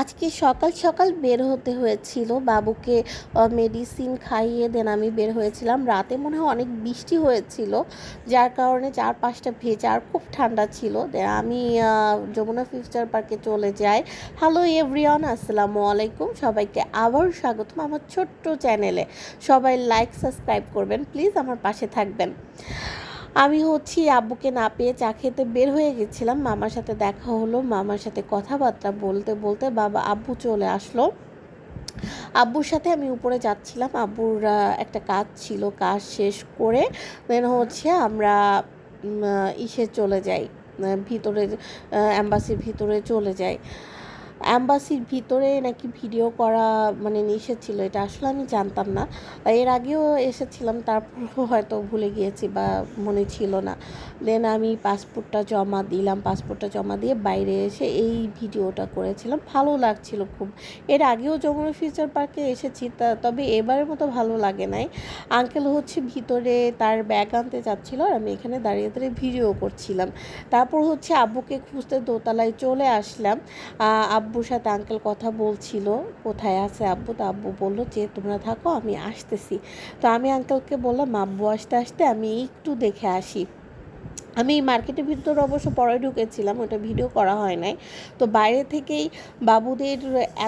আজকে সকাল সকাল বের হতে হয়েছিল। বাবুকে মেডিসিন খাইয়ে দেন আমি বের হয়েছিলাম। রাতে মনে হয় অনেক বৃষ্টি হয়েছিল, যার কারণে চার পাঁচটা ভেজা আর খুব ঠান্ডা ছিল। আমি যমুনা ফিউচার পার্কে চলে যাই। হ্যালো এভরিওয়ান আসসালামু আলাইকুম। সবাইকে আবার স্বাগতম আমার ছোট্ট চ্যানেলে। সবাই লাইক সাবস্ক্রাইব করবেন প্লিজ আমার পাশে থাকবেন। আমি হচ্ছি আব্বুকে না পেয়ে চা খেতে বের হয়ে গেছিলাম। মামার সাথে দেখা হলো, মামার সাথে কথাবার্তা বলতে বলতে বাবা আব্বু চলে আসলো। আব্বুর সাথে আমি উপরে যাচ্ছিলাম। আব্বুর একটা কাজ ছিল, কাজ শেষ করে দেন হচ্ছে আমরা ইসে চলে যাই। ভিতরে অ্যাম্বাসির ভিতরে চলে যাই। অ্যাম্বাসির ভিতরে নাকি ভিডিও করা মানে নিষেধ ছিল এটা আসলে আমি জানতাম না। এর আগেও এসেছিলাম তারপরও হয়তো ভুলে গিয়েছি বা মনে ছিল না। দেন আমি পাসপোর্টটা জমা দিলাম পাসপোর্টটা জমা দিয়ে বাইরে এসে এই ভিডিওটা করেছিলাম। ভালো লাগছিল খুব। এর আগেও যমুনা ফিউচার পার্কে এসেছি তা তবে এবারের মতো ভালো লাগে নাই। আঙ্কেল হচ্ছে ভিতরে তার ব্যাগ আনতে যাচ্ছিল আর আমি এখানে দাঁড়িয়ে দাঁড়িয়ে ভিডিও করছিলাম। তারপর হচ্ছে আব্বুকে খুঁজতে দোতলায় চলে আসলাম। আহ, আব্বুর সাথে আঙ্কেল কথা বলছিল, কোথায় আছে আব্বু? তো আব্বু বলল যে, তোমরা থাকো, আমি আসতেছি। তো আমি আঙ্কেলকে বললাম, আব্বু আসতে আসতে আমি একটু দেখে আসি। আমি মার্কেটের ভিতরে অবশ্য পরে ঢুকেছিলাম, ওটা ভিডিও করা হয় নাই। তো বাইরে থেকেই বাবুদের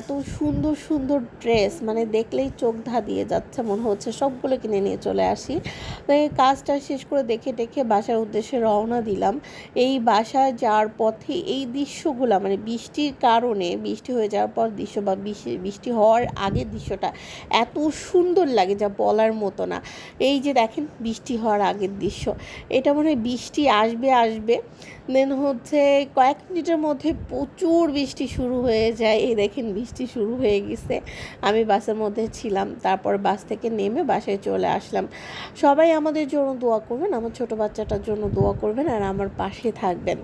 এত সুন্দর সুন্দর ড্রেস মানে দেখলেই চোখ ধা দিয়ে যাচ্ছে, মনে হচ্ছে সবগুলো কিনে নিয়ে চলে আসি। কাজটা শেষ করে দেখে দেখে বাসার উদ্দেশ্যে রওনা দিলাম। এই বাসায় যাওয়ার পথে এই দৃশ্যগুলো মানে বৃষ্টির কারণে, বৃষ্টি হয়ে যাওয়ার পর দৃশ্য বা বৃষ্টি হওয়ার আগের দৃশ্যটা এত সুন্দর লাগে যা বলার মতো না। এই যে দেখেন, বৃষ্টি হওয়ার আগের দৃশ্য। এটা মনে হয় বৃষ্টি আসবে আসবে। দেন হচ্ছে কয়েক মিনিটের মধ্যে প্রচুর বৃষ্টি শুরু হয়ে যায়। এই দেখেন বৃষ্টি শুরু হয়ে গেছে। আমি বাসের মধ্যে ছিলাম, তারপর বাস থেকে নেমে বাসায় চলে আসলাম। সবাই আমাদের জন্য দোয়া করবেন, আমার ছোট বাচ্চাটার জন্য দোয়া করবেন আর আমার পাশে থাকবেন।